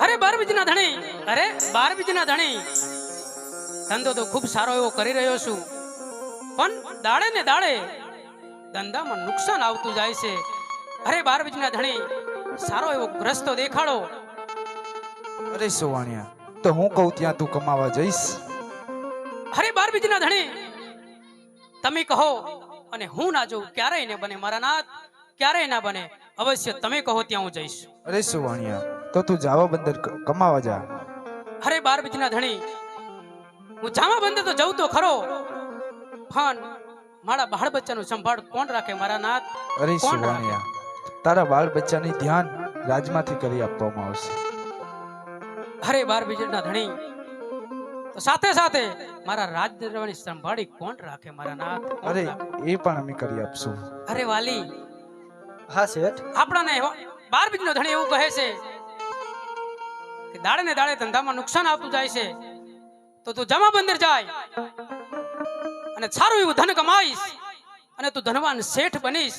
અરે બાર બીજના ધણી. અરે બાર બીજના ધણી. ધંધો તો ખૂબ સારો એવો કરી રહ્યો છું. પણ દાડે ને દાડે ધંધામાં નુકસાન આવતું જાય છે. અરે બાર બીજના ધણી સારો એવો રસ્તો દેખાડો. અરે સોવાણિયા તો હું કહું ત્યાં તું કમાવા જઈશ? અરે બાર બીજના ધણી તમે કહો અને હું ના જોઉં ક્યારેય ને બને મારા નાથ ક્યારેય ના બને. અવશ્ય તમે કહો ત્યાં હું જઈશ. અરે સોવાણિયા તો તું જાવા બંદર કમાવા જા. અરે બાર બીજના ધણી હું જામા બંદર તો જઉં તો ખરો. પણ મારા બાળ બચ્ચાનું સંભાળ કોણ રાખે મારા નાથ? અરે સુવાણિયા તારા બાળ બચ્ચાની ધ્યાન રાજમાંથી કરી આપવામાં આવશે. અરે બાર બીજના ધણી તો સાથે સાથે મારા રાજ દરવાની સંભાળી કોણ રાખે મારા નાથ? અરે એ પણ અમે કરી આપશું. અરે વાલી હા શેઠ. આપણાને એવો- બાર બીજનો ધણી એવું કહે છે દાડે ને દાડે ધંધામાં નુકસાન આવતું જાય છે તો તું જમા બંદર જાય અને સારું એવું ધન કમાઈશ અને તું ધનવાન શેઠ બનીશ.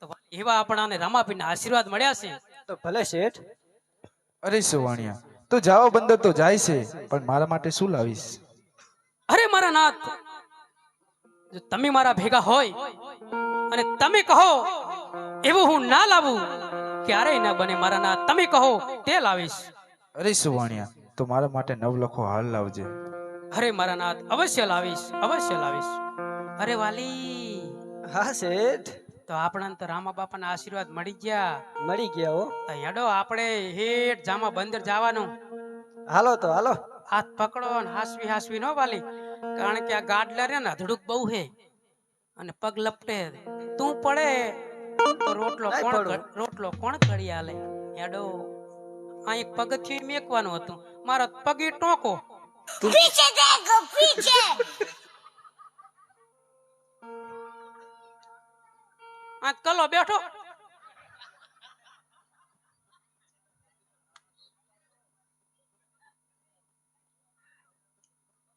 તો એવા આપણાને રામાપીરના આશીર્વાદ મળ્યા છે. તો ભલે શેઠ. અરે સુવાણિયા તો જાઓ બંદર તો જાય છે પણ મારા માટે શું લાવીશ? અરે મારા નાથ જો તમે મારા ભેગા હોય અને તમે કહો એવું હું ના લાવું. ક્યારેય ના બને મારા નાથ તમે કહો તે લાવીશ. અરે સુવાણિયા તો મારા માટે નવલખો હાલ લાવજે. અરે મારા નાથ અવશ્ય લાવીશ અવશ્ય લાવીશ. અરે વાલી. હા શેઠ. તો આપણા તો રામા બાપાના આશીર્વાદ મળી ગયા. મળી ગયા હો. તો હેડો આપણે હેઠ જામા બંદર જવાનું. હાલો તો હાલો. હાથ પકડો ને હાસવી હાસવી ન વાલી. કારણ કે આ ગાડલા રે ને અધડુક બહુ હે. અને પગ લપટે. તું પડે. તો રોટલો કોણ રોટલો કોણ કરી આલે હેડો. આ એક પગથિયું મેકવાનું હતું. મારો પગે ટોકો. પીછે દેખો પીછે! આ કલો બેઠો.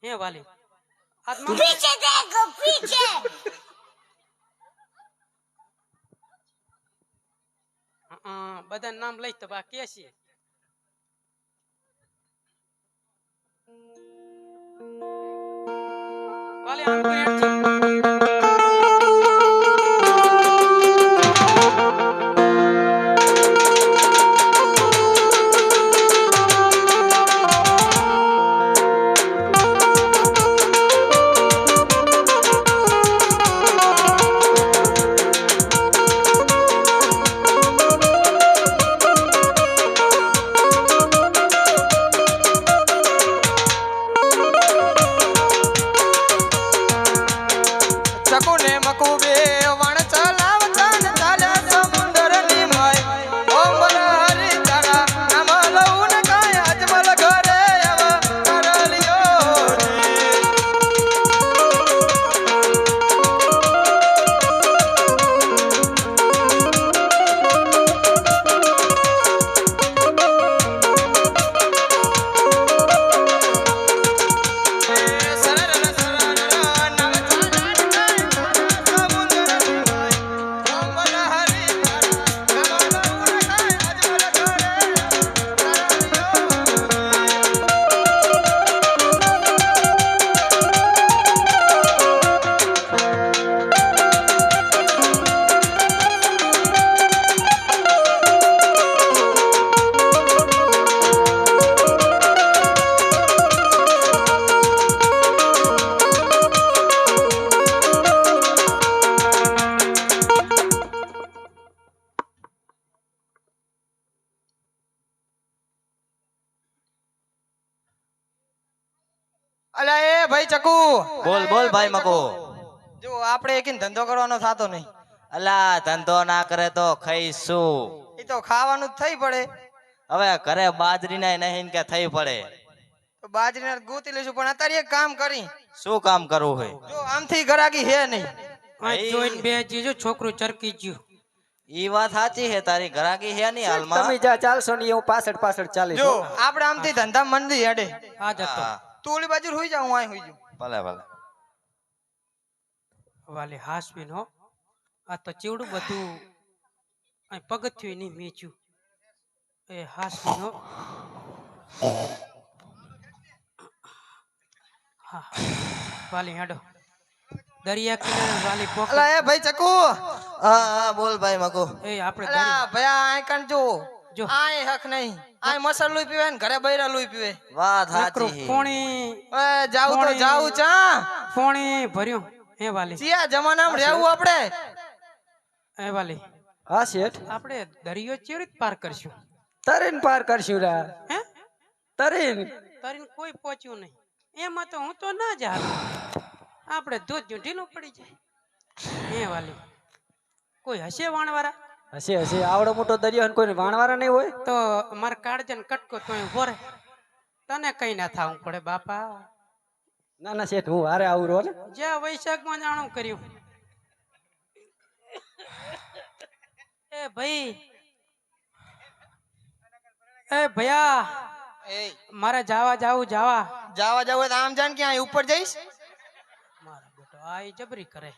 હે વાલી આત્મા પીછે દેખો પીછે! બધા નામ લઈ તો બા કે છે. વાલી કરવાનો નહીં. અલા ધંધો ના કરે તો ખાઈશું. એ તો ખાવાનું જ થઈ પડે. હવે ઘરે બાજરી ના નહીં કે થઈ પડે. બાજરી બાજરીના ગોતી લઈશું પણ અત્યારે એક કામ કરી. શું કામ કરવું હોય? જો આમથી ગરાગી હે નહીં. જોઈને બે જીજો છોકરું ચરકી ગયું. ઈ વાત સાચી છે તારી ઘરાકી હે ની હાલમાં? તમે ચાલશો ને હું પાછળ પાછળ ચાલીશ જો હો. આપણે આમથી ધંધા મંદી હેડે. જતો. તું ઓલી બાજુ હોઈ જા હું અહીં હોઈ જાઉં. ભલે ભલે. વાલી હો. આ તો ચેવડું બધું પગથિયું નહીં મેચ્યું. એ હાસવીન હો હા. વાલી હેડો. દરિયા કિનારે વાલી પોક અલા એ ભાઈ ચકુ. હા હા બોલ ભાઈ મગુ એ આપણે અલા ભયા આય કણ જો જો. આય હક નહીં. આય મસર લુઈ પીવે ને ઘરે બૈરા લુઈ પીવે. વાત સાચી પોણી એ જાવું તો પોણી. ચા. ફોણી ભર્યું. હે વાલી. સિયા જમાનામાં રહેવું આપણે. હે વાલી હા શેઠ? આપણે દરિયો કેવી રીતે પાર કરશું? તરીને પાર કરશું રા હે? તરીને? તરીને કોઈ પહોંચ્યું નહીં. એમાં તો હું તો ના જ આપણે જો ઢીલું પડી જાય. એ વાલી કોઈ હશે વાણવારા? હશે હશે. આવડો મોટો દરિયો કોઈ વાણવારા નહીં હોય? તો મારે કાળજન કટકો તો હોરે. તને કઈ ના થાવું પડે બાપા. ના ના શેઠ હું હારે આવું ને જ્યાં વૈશાખમાં જાણું કર્યું. એ ભાઈ એ ભૈયા એ મારે જાવા જાવું જાવા જાવા જાવ હોય તો આમ જાન ક્યાં ઉપર જઈશ મારા બેટો આ ઈ જબરી કરે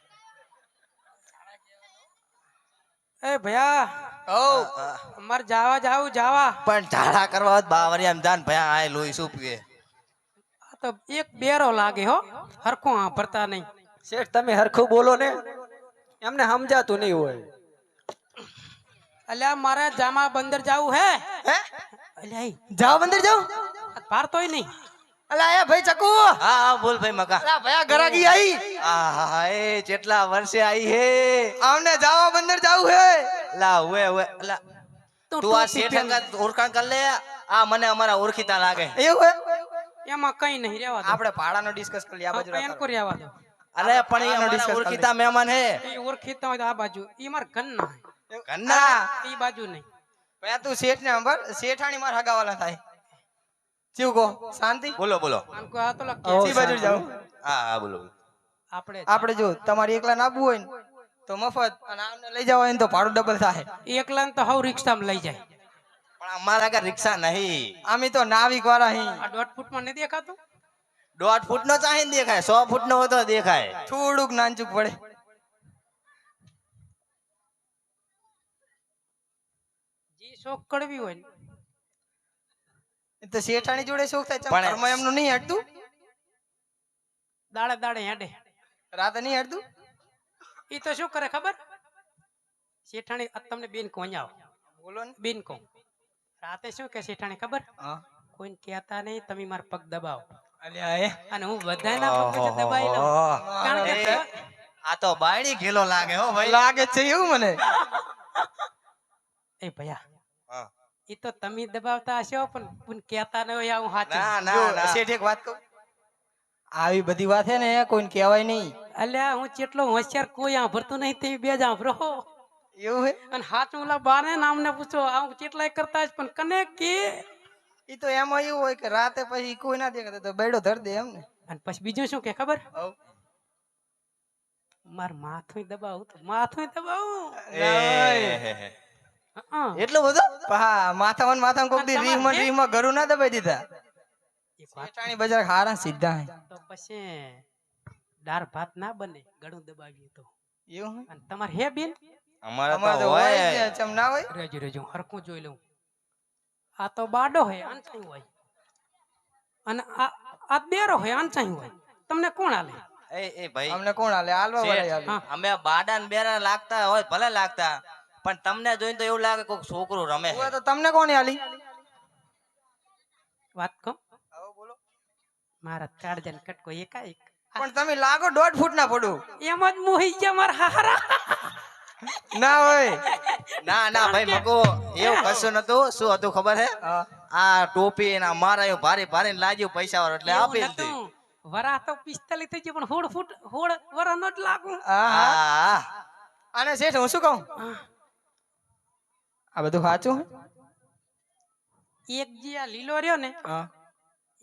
એ ભૈયા ઓ મારે જાવા જાવું જાવા પણ ઝાડા કરવા હોત બાવરિયા એમ જાન ભયા આય લોહી શું પીવે આ તો એક બેરો લાગે હો હરખો આ ભરતા નહીં શેઠ તમે હરખું બોલો ને એમને સમજાતું નહીં હોય અલ્યા મારે જામા બંદર જાવું હે? હે? અલ્યા જાવ બંદર જાવ પાર ભારતોય નહીં. અલા એ ભાઈ ચકુ. હા હા બોલ ભાઈ મગા. અલા ભયા ગરાગી આઈ. આહા એ કેટલા વર્ષે આઈ હે. આમને જાવા બંદર જાવું હે. લા હુએ હુએ લા તું તું આ શેઠ ઓળખાણ કર લે. આ મને અમારા ઓળખીતા લાગે. એવું હે? એમાં કઈ નહીં રેવા આપણે ભાડાનો ડિસ્કસ કરી આ બાજુ એમ અરે પણ એ ઓળખીતા મહેમાન હે. ઓળખીતા હોય તો આ બાજુ એ મારા ઘર ના કન્ના ઈ બાજુ નહીં. ભયા તું શેઠ ને અંબર શેઠાણી માર હગાવાલા થાય. ચીવ કો શાંતિ? બોલો બોલો. આમ કો આ તો લા ઓ, કે સી બાજુ જાવ હા હા બોલો. આપણે આપણે જો તમારે એકલા નાબુ હોય ને તો મફત. અને આમને લઈ જવા હોય ને તો ભાડું ડબલ થાય. એકલા ને તો હવ રિક્ષામાં લઈ જાય. પણ અમારા આગળ રિક્ષા નહીં. અમે તો નાવિક વાળા હી. આ દોઢ ફૂટમાં નહીં દેખાતું? દોઢ ફૂટ નો ચાહે દેખાય. સો ફૂટ નો હોય તો દેખાય. થોડુંક નાનચુક પડે. શોખ કડવી હોય ને. તો શેઠાણી જોડે શોખ થાય પણ- ઘરમાં એમનું નહીં હટતું? દાડે દાડે હેડે. રાતે નહીં હટતું? ઈ તો શું કરે ખબર? શેઠાણી તમને બેન કોણ આવો. બોલો ને. બેન કહું. રાતે શું કે શેઠાણી ખબર? કોઈને કહેતા નહીં તમે મારા પગ દબાવો. એ. અને હું બધાના પગ દબાઈ લઉં. કારણ કે આ તો બાયડી ઘેલો લાગે હો ભાઈ. લાગે છે એવું મને. એ ભૈયા. હા. ઈ તો તમે દબાવતા હશો પણ કોઈને કહેતા ન હોય આવું સાચું ના જો ના ના શેઠ એક વાત કહું આવી બધી વાત હે ને કોઈને કહેવાય નહીં અલ્યા હું જેટલો હોશિયાર કોઈ સાંભળતું નહીં તે બે જ સાંભળો એવું હે અને હાચું ઓલા બાને નામને પૂછો આવું કેટલાય કરતા હશે પણ કને કે ઈ તો એમાં એવું હોય કે રાતે પછી કોઈ ના દેખાતો તો બેડો ધર દે એમ ને અને પછી બીજું શું કે ખબર હવ. માર માથું દબાવું તો માથું દબાવું એ, હં. એટલું બધું? હા માથામાં માથામાં કોક દી ને તમારે- ઘરું ના દબાઈ દીધા. એક બજાર હારા સીધા હે. તો પછી દાર ભાત ના બને ગળું દબાવીએ તો. એવું હે? અને તમાર હે બેન? અમારે તો હોય. ચમ ના હોય? રેજો રેજો હરકું જોઈ લઉં. આ તો બાડો હોય આનચાઈ હોય. અને આ આ બેરો હોય આનચાઈ હોય. તમને કોણ આલે એ એ ભાઈ. અમને કોણ આલે આલવા વાળા આલે અમે બાડા ને બેરા લાગતા હોય ભલે લાગતા. પણ તમને જોઈને તો એવું લાગે કોઈક છોકરો રમે છે. તો તમને કોણ આલી વાત કહું? હવે બોલો. મારા કાળજન કટકો એકાએક. પણ તમે લાગો દોઢ ફૂટ ના પડું. એમ જ મોહી ગયા મારા હારા. ના હોય. ના ના ભાઈ મગો એવું કશું નતું. શું હતું ખબર હે? હા. આ ટોપી ને આ મારા એવું ભારે ભારે લાગ્યું પૈસા વાળો એટલે આપી એવું દીધી. નતું. વરા તો પિસ્તાલીસ થઈ ગયું પણ હોળ ફૂટ હોળ વરાનો જ લાગુ. હા હા. હા અને શેઠ હું શું કહું? આ બધું સાચું એક જે આ લીલો રહ્યો ને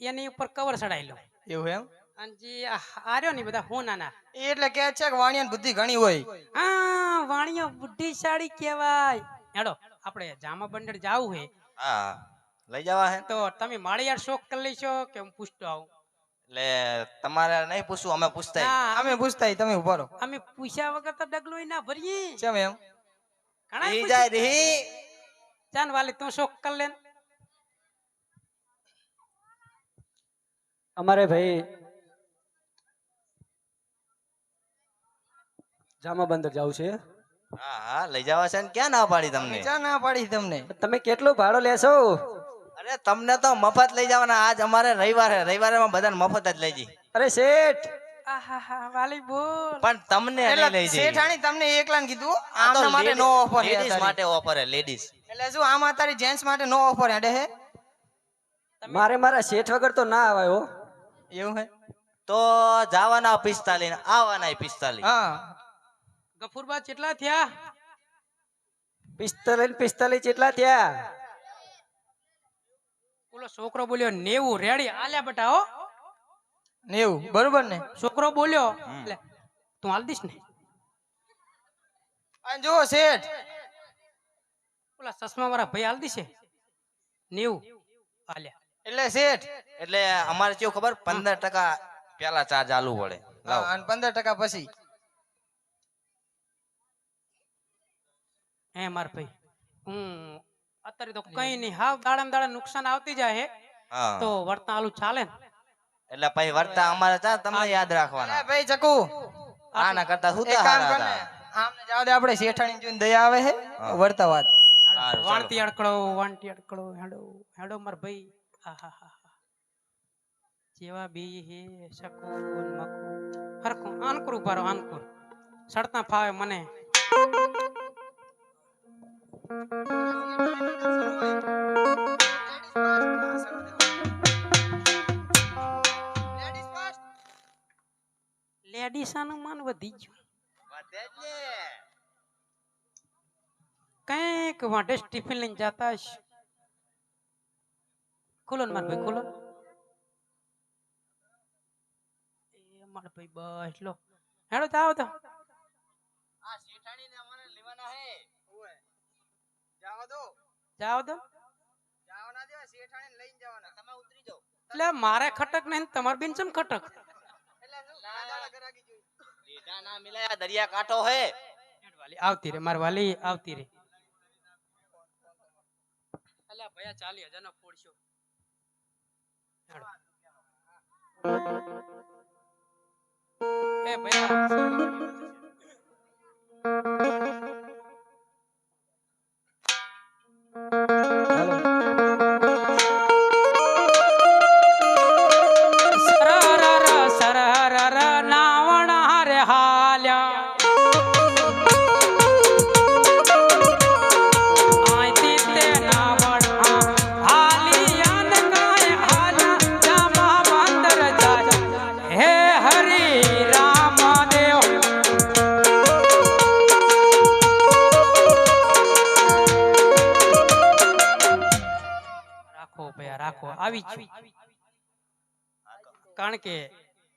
એની ઉપર કવર ચડાઈ લો. એવું એમ? અને જે આ આ રહ્યો ને બધા હોનાના. એ એટલે કે છે કે વાણિયાની બુદ્ધિ ઘણી હોય. આ વાણિયો બુદ્ધિશાળી કહેવાય. હેડો આપણે જામા બંદર જાવું હે. હા લઈ જવા હે. તો તમે માળિયાર શોખ કરી લેશો કે હું પૂછતો આવું? એટલે તમારે નહીં પૂછવું અમે પૂછતા અમે પૂછતા તમે ઊભા રહો. અમે પૂછ્યા વગર તો ડગલો ના ભરીએ. કેમ એમ? ઘણા જાય રહી વાલી તું શોખ કર લે અમારે ભાઈ જામા બંદર જવું છે. હા હા લઈ જવા છે ને ક્યાં ના પાડી તમને? ક્યાં ના પાડી તમને? તમે કેટલું ભાડો લેશો? અરે તમને તો મફત લઈ જવાના આજ અમારે રવિવારે રવિવારે માં બધાને મફત જ લઈ જઈ અરે શેઠ! વાલી બોલ. પણ તમને લઈ જઈ શેઠાણી તમને એકલાને કીધું આ આમના માટે નો ઓફર લેડીઝ માટે ઓફર હે લેડીઝ. એટલે શું આમાં તારી જેન્ટ્સ માટે નો ઓફર હેડે હે? મારે મારા શેઠ વગર તો ના આવાય હો. એવું હે? તો જવાના પિસ્તાલીસ આવવાના પિસ્તાલીસ. હા. ગફુરબા કેટલા થયા? પિસ્તાલીસ પિસ્તાલીસ કેટલા થયા. બોલો છોકરો બોલ્યો નેવું રેડી આલ્યા બટા હો. નેવું બરોબર ને? છોકરો બોલ્યો એટલે તું હાલ દઈશ ને. અને જો શેઠ ઓલા ચશ્મા વાળા ભાઈ હાલ દીશે. નેવું. હાલ્યા એટલે શેઠ એટલે અમારે કેવું ખબર? પંદર ટકા પેલા ચાર્જ આલુ પડે. હા, અને પંદર ટકા પછી. હે માર ભાઈ હું અત્યારે તો કઈ નહીં હાવ દાડા દાડા નુકસાન આવતી જાય હે. હા. તો વર્તા આલુ ચાલે એટલે પછી વર્તા અમારે ચા તમને યાદ રાખવાના. ભાઈ ચકુ આના કરતા શું કામ કર આમને જાવ દે આપણે શેઠાણી જોઈને દયા આવે હે વર્તા વાત. વાણતી અડકળો વાણતી અડકળો હેડો હેડો માર ભાઈ. આહાહા. જેવા બી હે શકુન મકુ. હરખું આનકુર ઉભારો આનકુર. સડતા ફાવે મને. લેડીસાનું માન વધી ગયું વધે ટિફિન લઈને જાતા હશે ખોલો ને માર ભાઈ ખોલો એ માર ભાઈ બસ લો હેડો જાઓ તો જાવ દો જાઓ તો જાવ ના દેવા શેઠાણીને લઈને જવાના તમે ઉતરી જાઓ એટલે મારે ખટક નહીં તમાર બેન ચમ ખટક એટલે શું દાડા ગરાગી જોઈ લીધા ના મિલાયા દરિયા કાંઠો હે હેડ વાલી આવતી રે માર વાલી આવતી રે અલ્યા ભયા ચાલી હજાર નો ફોડશો. એ ભયા આવી છું. કારણ કે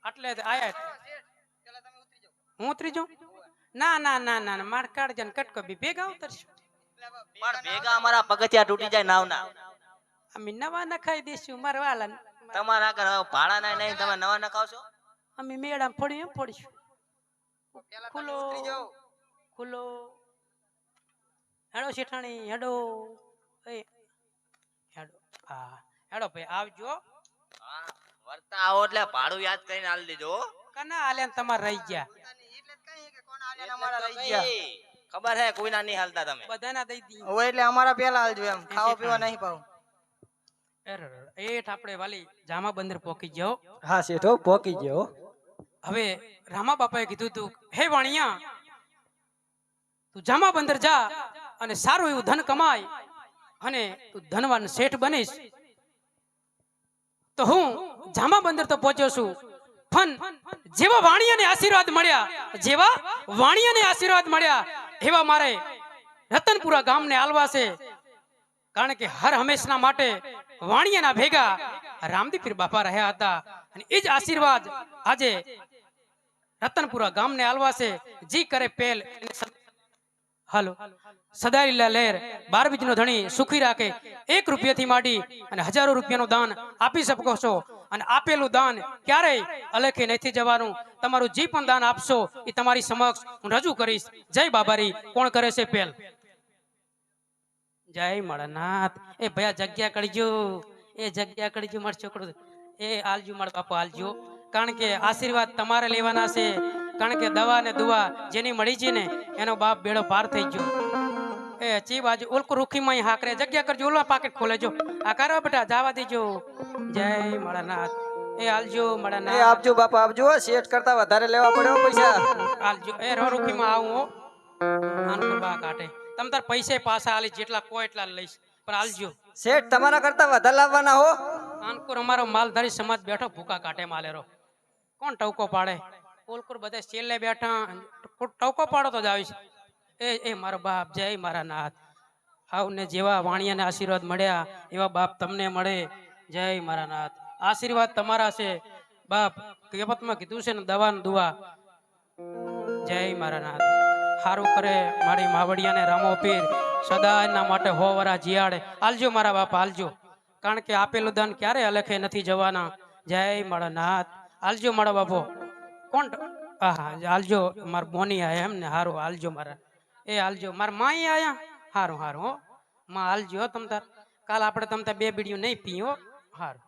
આટલે જ આયા હું ઉતરી જાઉં? ના ના ના ના ના, માર કાઢજે ને કટકો બી ભેગા ઉતરશું. પણ ભેગા અમારા પગથિયા તૂટી જાય નાવના. અમે નવા નખાઈ દેશું મારા વાલા તમારા આગળ ભાડા ના નહીં તમે નવા નખાવશો? અમે મેળા ફોડી એમ ફોડીશું. ખુલ્લો ખુલ્લો. હેડો શેઠાણી હેડો. એ હેડો. હા. હેડો ભાઈ આવજો. હા, વર્તા આવો એટલે ભાડું યાદ કરીને આલ દેજો કના આલ્યા તમાર રહી ગયા? એટલે કઈ કે કોણ આલ્યા અમારા રહી ગયા? ખબર હે કોઈના નહીં હાલતા તમે. બધાના દઈ દી. હવે એટલે અમારા પેલા આલજો એમ ખાવા પીવા નહીં પાવ. એઠ આપણે વાલી જામા બંદર પોકી ગયો. હા શેઠો પોકી ગયો. હવે રામા બાપાએ કીધું તું હે વાણિયા તું જામા બંદર જા અને સારું એવું ધન કમાય અને તું ધનવાન શેઠ બનીશ. તો હું જામા બંદર તો પહોંચ્યો છું. પણ જેવા વાણિયાને આશીર્વાદ મળ્યા, જેવા વાણિયાને આશીર્વાદ મળ્યા, એવા મારે રતનપુરા ગામને આલવા છે. કારણ કે હર હંમેશના માટે વાણિયાના ભેગા રામદીપીર બાપા રહ્યા હતા. અને એ જ આશીર્વાદ આજે રતનપુરા ગામને આલવા છે. જી કરે પેલ એને સદાય લીલા લહેર, બાર બીજનો ધણી સુખી રાખે, એક રૂપિયાથી માંડી અને હજારો રૂપિયાનું દાન આપી શકો છો. અને આપેલું દાન ક્યારેય અલખે નથી જવાનું. તમારું જે પણ દાન આપશો એ તમારી સમક્ષ હું રજૂ કરીશ. જય બાબારી, કોણ કરે છે પેલ જય મળનાથ. એ ભયા જગ્યા કરજો એ જગ્યા કરજો માર છોકરો. એ આલજો, મારા બાપુ આલજો. કારણ કે આશીર્વાદ તમારે લેવાના છે. કારણ કે દવા ને દુવા જેની મળી છે ને એનો બાપ બેડો પાર થઈ ગયો. એ ચી બાજુ ઓલકો રૂખીમાં હાકરે. જગ્યા કરજો ઓલા પાકેટ ખોલે જો. આ કરો બેટા જવા દેજો. જય મળાનાથ. એ આલજો એ મળાનાથ આપજો બાપા આપજો. શેઠ કરતા વધારે લેવા પડ્યો પૈસા. આલજો. એ રો રૂખીમાં આવું હો. બા કાટે તમ તાર પૈસે પાછા આલી જેટલા કો એટલા લઈશ. પણ આલજો. શેઠ તમારા કરતા વધારે લાવવાના હો. આનકુર અમારો માલધારી સમાજ બેઠો ભૂકા કાટે માલેરો. કોણ ટવકો પાડે? ઓલકુર બધા છેલ્લે બેઠા ટોકો પાડો તો જ આવીશ એ એ મારો બાપ જય, મારા નાથ. આવને જેવા વાણિયાને આશીર્વાદ મળ્યા, એવા બાપ તમને મળે. જય મારા નાથ. આશીર્વાદ તમારા છે. બાપ, કહેવતમાં કીધું છે ને, દવા ને દુવા જય મારા નાથ. સારું કરે મારી માવડિયાને રામો પીર. સદા એના માટે હો વરા આલજો મારા બાપ આલજો કારણ કે આપેલું દાન ક્યારે અલખે નથી જવાના. જય મારા નાથ. આલજો મારા બાપો. કોણ? હા હાલજો, માર બોની આયા એમ હારું, હાલજો મારા. એ હાલજો, માર માઈ આયા? હારું હારું, હો. માં હાલજો તમ કાલ આપણે તમ બે બીડીયું નહીં પીઓ હારું.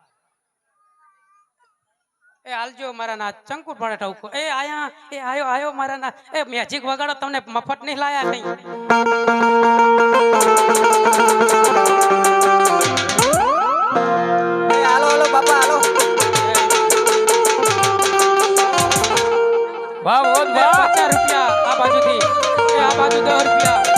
એ આલજો મારા ના ચંકુર પડે ઠવકો. એ આયા, એ આયો આયો, મારા ના. એ મેજિક વગાડો, તમને મફત નહીં લાયા નહીં. વાહ વાહ પચાસ રૂપિયા આ બાજુથી. આ બાજુ 10 રૂપિયા.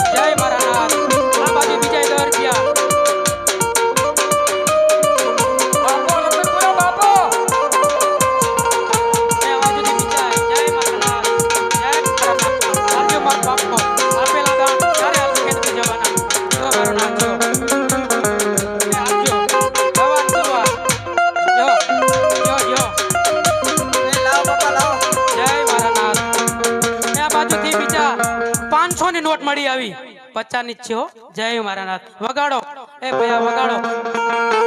આવી પચાસની જ છે. જય મારા નાથ. વગાડો. એ ભાઈ વગાડો.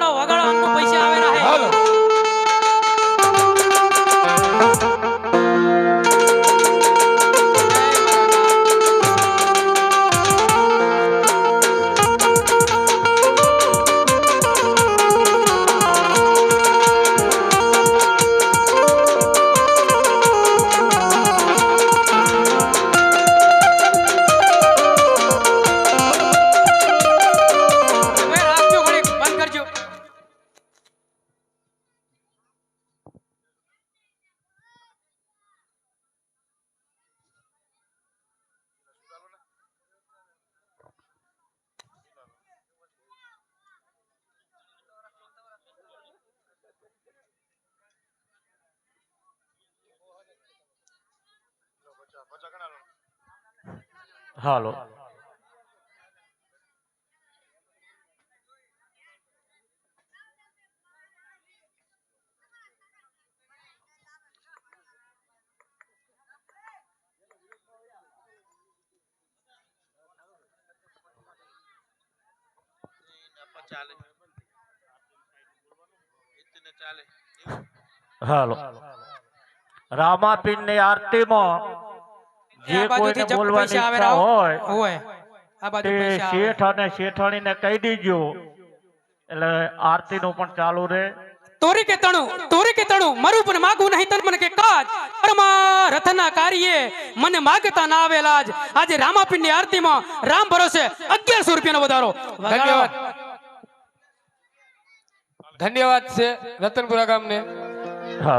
વગાડો વગાડો પૈસા આવેલા હે હાલો. હાલો. રામાપીનની આરતીમાં જે કોઈને બોલવાની ઈચ્છા હોય હોય. આ બાજુ પૈસા શેઠ અને શેઠાણીને કહી દીજો. એટલે આરતી નું પણ ચાલુ રહે. તોરી કે તણું તોરી કે તણું મારું પણ માગું નહીં તન મને કે કાજ. પરમા રથના કાર્યે મને માગતા ના આવેલા આજ આજે રામાપીર આરતીમાં રામ ભરોસે અગિયારસો રૂપિયાનો વધારો. ધન્યવાદ ધન્યવાદ છે રતનપુરા ગામને. ને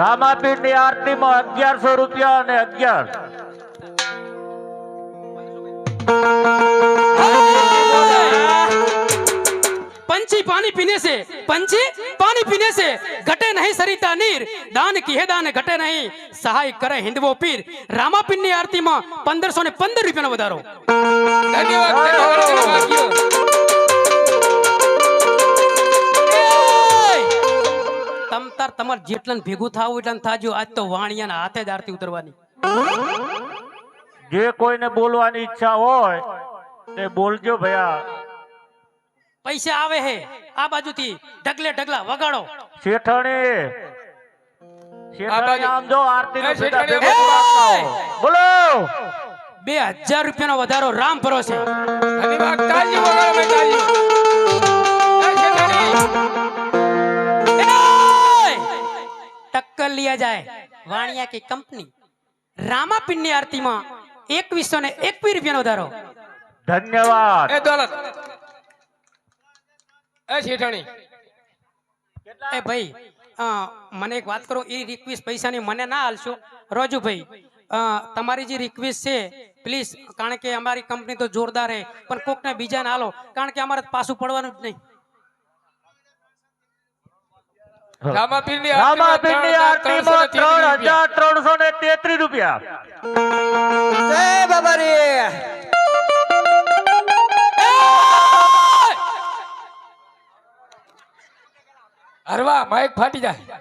રામાપીરની આરતીમાં અગિયારસો રૂપિયા અને અગિયાર. पंछी પાણી પીને છે पंछी પાણી પીને છે घटे नहीं સરિતા नीर। દાન की દાન दान घटे સહાય કરે હિન્દવો પીર રામાપીરની આરતીમાં પંદરસો ને પંદર રૂપિયાનો વધારો તમતાર તમાર જેટલા ભેગું થાવું એટલા થાજો આજ તો વાણિયાના હાથે જ આરતી ઉતરવાની જે કોઈને બોલવાની ઈચ્છા હોય તે બોલજો ભયા. પૈસા આવે હે આ બાજુથી ઢગલે ઢગલા વગાડો. શેઠાણી શેઠાણી આમ જો આરતી નો વધારો રામ ભરોસે અને ટક્કર લિયા જાય વાણિયા કી કંપની. રામા આરતી માં એકવીસો ને એકવીસ રૂપિયાનો વધારો. ધન્યવાદ. એ દોલત. એ શેઠાણી. એ ભાઈ મને એક વાત કરો એ રિક્વેસ્ટ પૈસાની મને ના હાલશો. રોજુભાઈ અ, તમારી જે રિક્વેસ્ટ છે પ્લીઝ કારણ કે અમારી કંપની તો જોરદાર છે પણ કોકને બીજાને હાલો કારણ કે અમારે પાછું પડવાનું જ નહીં. રામાપીરની રામાપીરની આરતીમાં આરતીમાં ત્રણ હજાર ત્રણસો ને તેત્રીસ રૂપિયા. જય બાબારી. હરવા માઇક ફાટી જાય.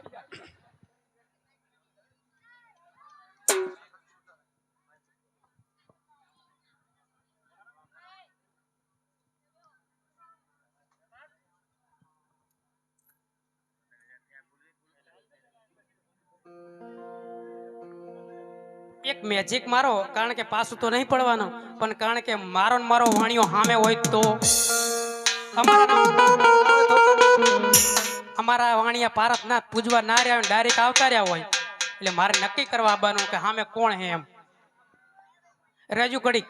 એક મેજિક મારો, કારણ કે પાછું તો નહીં પડવાનો, પણ કારણ કે મારો મારો વાણિયો સામે હોય તો અમારા વાણિયા પારત ના પૂજવા ના રહ્યા ડાયરેક્ટ આવતા રહ્યા હોય. એટલે મારે નક્કી કરવા આવવાનું કે સામે કોણ હે એમ. રજુ કડી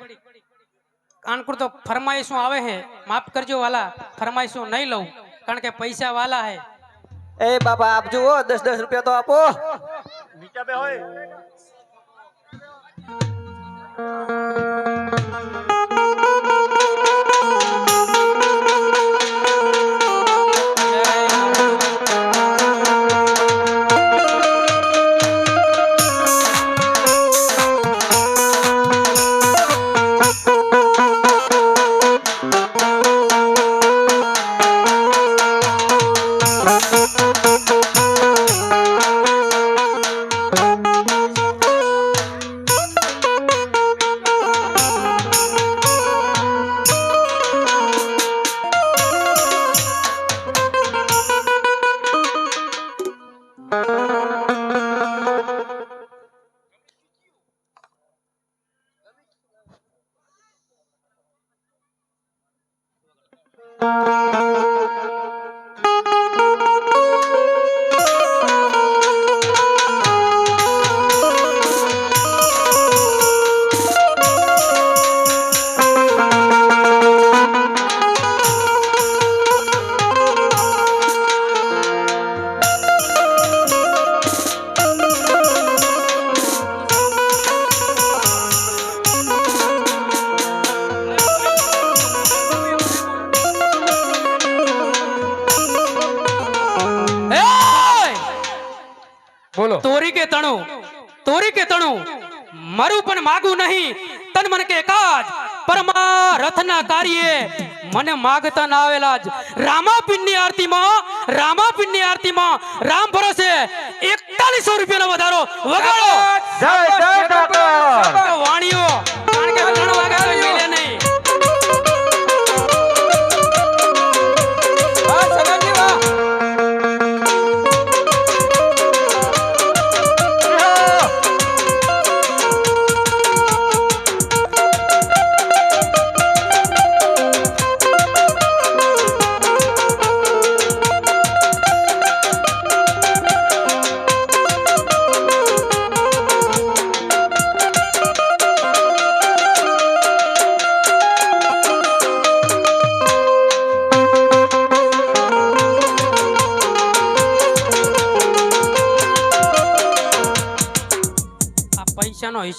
કાનપુર તો ફરમાઈશું આવે હે, માફ કરજો વાલા, ફરમાઈશું નહીં લઉં, કારણ કે પૈસા વાલા હે. એ બાપા આપ હો, દસ દસ રૂપિયા તો આપો. નીચે બે હોય તોરી કે તણું? તોરી કે તણું? મારું પણ માગું નહીં. તન મન કે કાજ પરમારથના કાર્યે મને માગતા ના આવેલા જ. રામાપીરની આરતીમાં રામાપીરની આરતીમાં રામ ભરોસે એકતાલીસો રૂપિયાનો વધારો. વગાડો. વાણીઓ.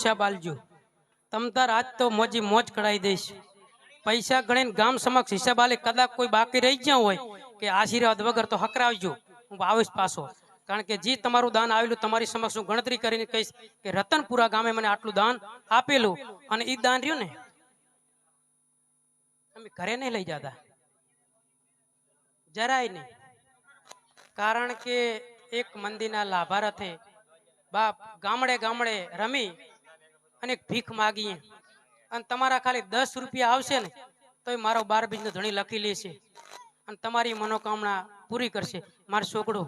હિસાબ આલજો તમ તાર તો મોજી મોજ કઢાઈ દઈશ. પૈસા ગણીને ગામ સમક્ષ હિસાબ આલે કદાચ કોઈ બાકી રહી ગયા હોય કે આશીર્વાદ વગર તો હકરાવજો. હું આવીશ પાછો. કારણ કે જે તમારું દાન આવેલું તમારી સમક્ષ હું ગણતરી કરીને કહીશ કે રતનપુરા ગામે મને આટલું દાન આપેલું અને એ દાન રહ્યું ને? અમે ઘરે નહીં લઈ જતા. જરાય નહીં. કારણ કે એક મંદિરના લાભાર્થે બાપ ગામડે ગામડે રમી અને ભીખ માગીએ. અને તમારા ખાલી દસ રૂપિયા આવશે ને, તોય મારો બાર બીજનો ધણી લખી લેશે અને તમારી મનોકામના પૂરી કરશે. મારો છોકરો,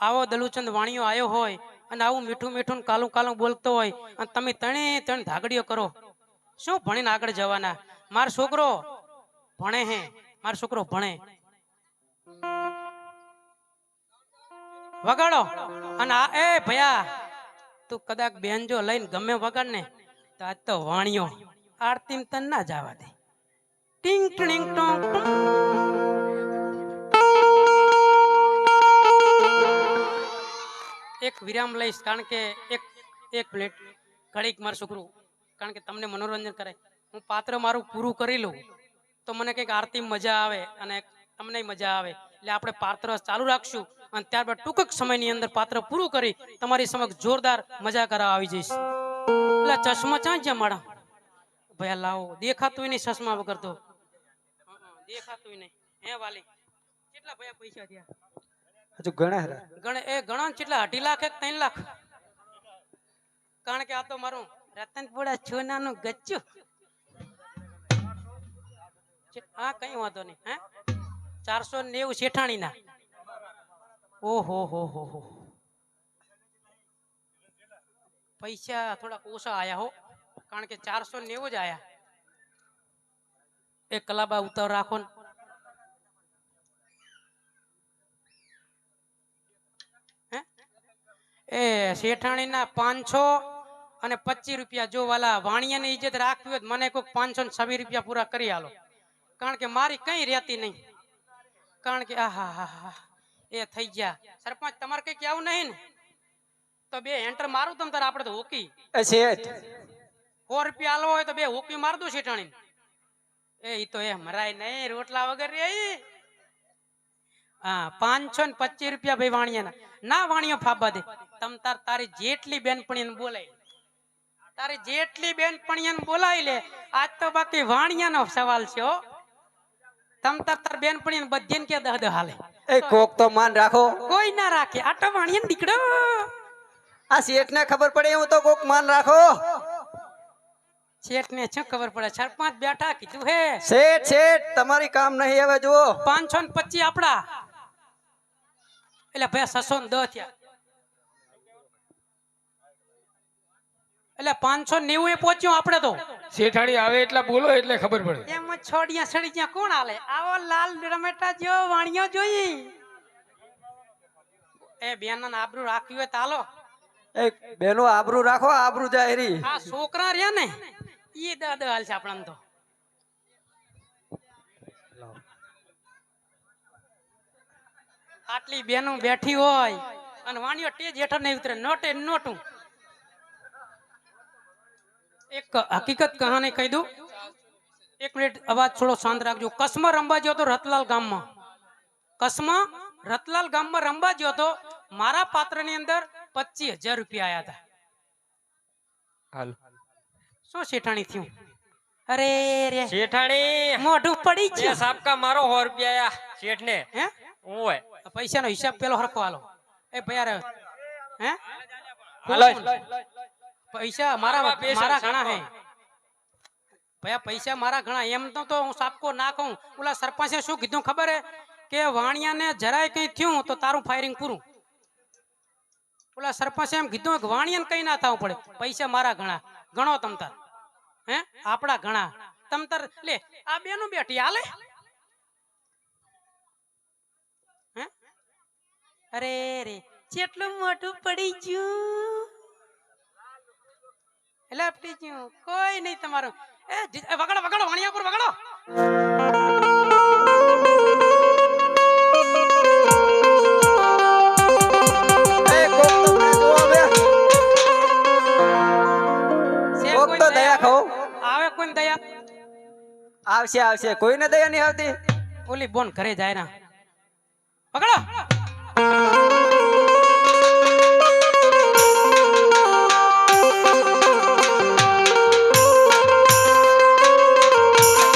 આવો દલુચંદ વાણીઓ આવ્યો હોય અને આવું મીઠું મીઠું કાલું કાલું બોલતો હોય અને તમે તણે ત્રણ ધાગડીઓ કરો. શું ભણીને આગળ જવાના? મારો છોકરો ભણે હે, મારો છોકરો ભણે. વગાડો. અને આ, એ ભયા તું કદાચ બેનજો લઈને ગમે વગર ને, તો આજ તો વાણિયો આરતીમ તન ના જવા દે. ટીંગ ટીંગ, ટોંગ. એક વિરામ લઈશ, કારણ કે એક એક મિનિટ. ઘડીક મારું છોકરું, કારણ કે તમને મનોરંજન કરે. હું પાત્ર મારું પૂરું કરી લઉં, તો મને કંઈક આરતી મજા આવે અને તમને મજા આવે. એટલે આપણે પાત્ર ચાલુ રાખશું. અને ત્યારબાદ ટૂંક સમયની અંદર પાત્ર પૂરું કરી તમારી સમક્ષ જોરદાર મજા કરાવવા આવી જઈશ. એટલે ચશ્મા ચાં જ્યાં મારા? ભયા લાવો. દેખાતું નહીં ચશ્મા વગર તો. દેખાતું નહીં. હે વાલી કેટલા ભયા પૈસા થયા? હજુ ઘણા હરા. ગણ એ ગણો કેટલા? અઢી લાખ એક ત્રણ લાખ? કારણ કે આ તો મારું રતનપુરા છોનાનું ગચ્ચું. હા કઈ વાંધો નહીં હે? ચારસો નેવું શેઠાણી ના ઓહો, હો હો હો. પૈસા થોડાક ઓછા આયા હો, કારણ કે ચારસો નેવું જ આયા. એક કલાબા ઉતાર રાખો ને. એ શેઠાણીના પાંચસો અને પચીસ રૂપિયા. જો વાલા વાણિયાની ઇજ્જત રાખવી હોય મને કોઈક પાંચસો ને છવ્વીસ રૂપિયા પૂરા કરી આલો. કારણ કે મારી કઈ રહેતી નહીં. કારણ કે આહા હા હા. એ થઈ ગયા. સરપંચ તમારે કઈ કેવું નહીં ને? તો બે એન્ટર મારું તમ તારે આપણે તો હોકી. શેઠ. સો રૂપિયા આલવો હોય તો બે હોકી માર દઉં શેઠાણી એ ઈ તો એ મરાય નહીં રોટલા વગર રે હા પાંચસો ને પચીસ રૂપિયા ભાઈ વાણિયાના. ના વાણિયો ફાબા દે. તમ તાર તારી જેટલી બેનપણીને બોલાય તારી જેટલી બેનપણીને બોલાવી લે આજ તો બાકી વાણિયાનો સવાલ છે હો. તમ તાર તાર પણ બધીને કે દહ દહ હાલે. એ કોક તો માન રાખો. કોઈ ના રાખે. આ તો નીકળો આ શેઠ ને ખબર પડે એવું તો કોક માન રાખો. શેઠ ને શું ખબર પડે? સરપંચ બેઠા કીધું હે. શેઠ શેઠ તમારી કામ નહીં હવે જુઓ. પાંચસો ને પચીસ આપડા એટલે ભાઈ છસો ને દહ થયા. એટલે પાંચસો નેવું એ પહોંચ્યું આપણે તો. શેઠાણી આવે એટલા બોલો એટલે ખબર પડે. એમ છોડિયા સડી કોણ આલે આવો લાલ રમેટા જો વાણિયો જોઈ. એ બેન આબરૂ રાખ્યું હોય તાલો એ બેનો આબરૂ રાખો આબરૂ જાય રી આ છોકરા રહ્યા ને એ દાદ હાલ છે આપણને તો. આટલી બેનો બેઠી હોય અને વાણિયો ટેજ હેઠળ નહીં ઉતરે નોટે નોટું. એક હકીકત કહાની કહી દઉં. એક મિનિટ અવાજ થોડો શાંત રાખજો. કસમા રમવા ગયો હતો રતલાલ ગામમાં. કસમા રતલાલ ગામમાં રમવા ગયો હતો મારા પાત્રની અંદર પચીસ હજાર રૂપિયા આવ્યા હતા હાલ. શું શેઠાણી થયું? અરે રે. શેઠાણી. મોઢું પડી છે ગયું. સાપકા મારો સો રૂપિયા આયા શેઠ ને હે ઓય પૈસાનો હિસાબ પેલો હરખો હાલો. એ ભાઈ અરે હે? હાલો. પૈસા મારા મારા ઘણા હે. ભયા પૈસા મારા ઘણા એમ તો તો હું સાપકો ના કહું ઓલા સરપંચે શું કીધું ખબર હે? કે વાણિયાને જરાય કઈ થયું તો તારું ફાયરિંગ પૂરું. ઓલા સરપંચે એમ કીધું કે વાણિયાને કઈ ના થવું પડે. પૈસા મારા ઘણા. ગણો તમતાર હે? આપણા ઘણા. તમતાર લે આ બેનું બેઠી હાલે? હે? અરે રે કેટલું મોટું પડી ગયું. પડી ગયું કોઈ નહીં તમારું. એ વગડો વગડો વગાડો. વગાડો આવશે આવશે. કોઈને દયા નહીં આવતી. ઓલી બોન ઘરે જાય ના. વગાડો.